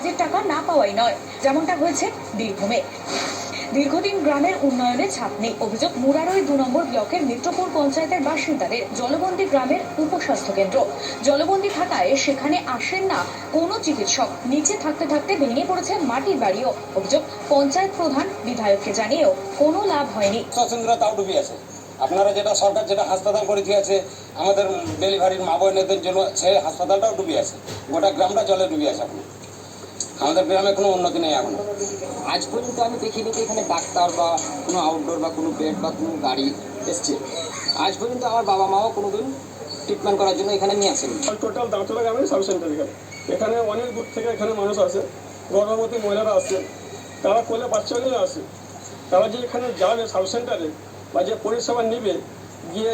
কাজের টাকা না পাওয়াই নয়। যেমনটা হয়েছে বীরভূমে। দীর্ঘদিন গ্রামের উন্নয়নে ছাপ নেই। অভিযোগ, মুরারই দু নম্বর ব্লকের মিত্রপুর পঞ্চায়েতের বাসিন্দাদের জলবন্দি গ্রামের উপস্বাস্থ্য কেন্দ্র। জলবন্দি থাকায় সেখানে আসেন না কোনো চিকিৎসক। নিচে থাকতে থাকতে ভেঙে পড়েছে মাটির বাড়িও। অভিযোগ, পঞ্চায়েত প্রধান বিধায়ককে জানিয়েও কোনো লাভ হয়নি। আছে। আপনারা যেটা সরকার যেটা হাসপাতাল করে দিয়েছে, আমাদের ডেলিভারির মা বোনেদের জন্য সেই হাসপাতালটাও ডুবে আছে। গোটা গ্রামটা জলে ডুবে আছে এখন। আমাদের গ্রামে কোনো উন্নতি নেই এখন। আজ পর্যন্ত আমি দেখিনি যে এখানে ডাক্তার বা কোনো আউটডোর বা কোনো বেড বা কোনো গাড়ি এসছে। আজ পর্যন্ত আমার বাবা মাও কোনোদিন ট্রিটমেন্ট করার জন্য এখানে নিয়ে আসেনি। টোটাল দাঁতলা গ্রামের সাব সেন্টার এখানে। এখানে অনেক দূর থেকে এখানে মানুষ আসে। গর্ভবতী মহিলারা আসে। তারা কোলে বাচ্চা নিয়ে আসে। তারা যে এখানে যাবে সাব সেন্টারে বা যে পরিষেবা নেবে, গিয়ে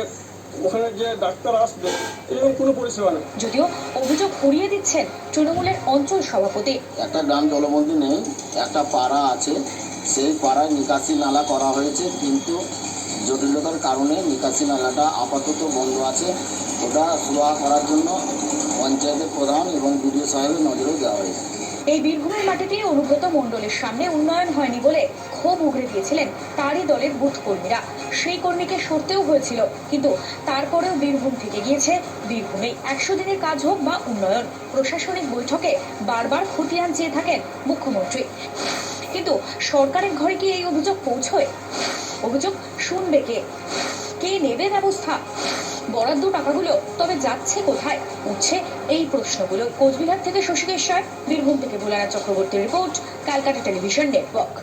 ওখানে যে ডাক্তার আসবে এরকম কোনো পরিষেবা নেই। যদিও অভিযোগ উড়িয়ে দিচ্ছেন তৃণমূলের অঞ্চল সভাপতি। একটা গ্রাম জলবন্দী নেই একটা পাড়া আছে। সেই পাড়ায় নিকাশি নালা করা হয়েছে কিন্তু জটিলতার কারণে নিকাশি নালাটা আপাতত বন্ধ আছে। ওটা সুরাহা করার জন্য পঞ্চায়েতের প্রধান এবং বিডিও সাহেবের নজরে দেওয়া হয়েছে। এই বীরভূমের মাটিতে অনুব্রত মণ্ডলের সামনে উন্নয়ন হয়নি বলে ক্ষোভ উগড়ে দিয়েছিলেন তারই দলের বুথ কর্মীরা। সেই কর্মীকে সরতেও হয়েছিল, কিন্তু তারপরেও বীরভূম থেকে গিয়েছে বীরভূমে একশো দিনের কাজ হোক বা উন্নয়ন, প্রশাসনিক বৈঠকে বারবার খতিয়ান চেয়ে থাকেন মুখ্যমন্ত্রী। কিন্তু সরকারের ঘরে কি এই অভিযোগ পৌঁছয়? অভিযোগ শুনবে কে? কে নেবে ব্যবস্থা? বরাদ্দ টাকাগুলো তবে যাচ্ছে কোথায়? উঠছে এই প্রশ্নগুলো। কোচবিহার থেকে শশীকেশ্বর বীরভূম থেকে ভোলানাথ চক্রবর্তীর রিপোর্ট, ক্যালকাটা টেলিভিশন নেটওয়ার্ক।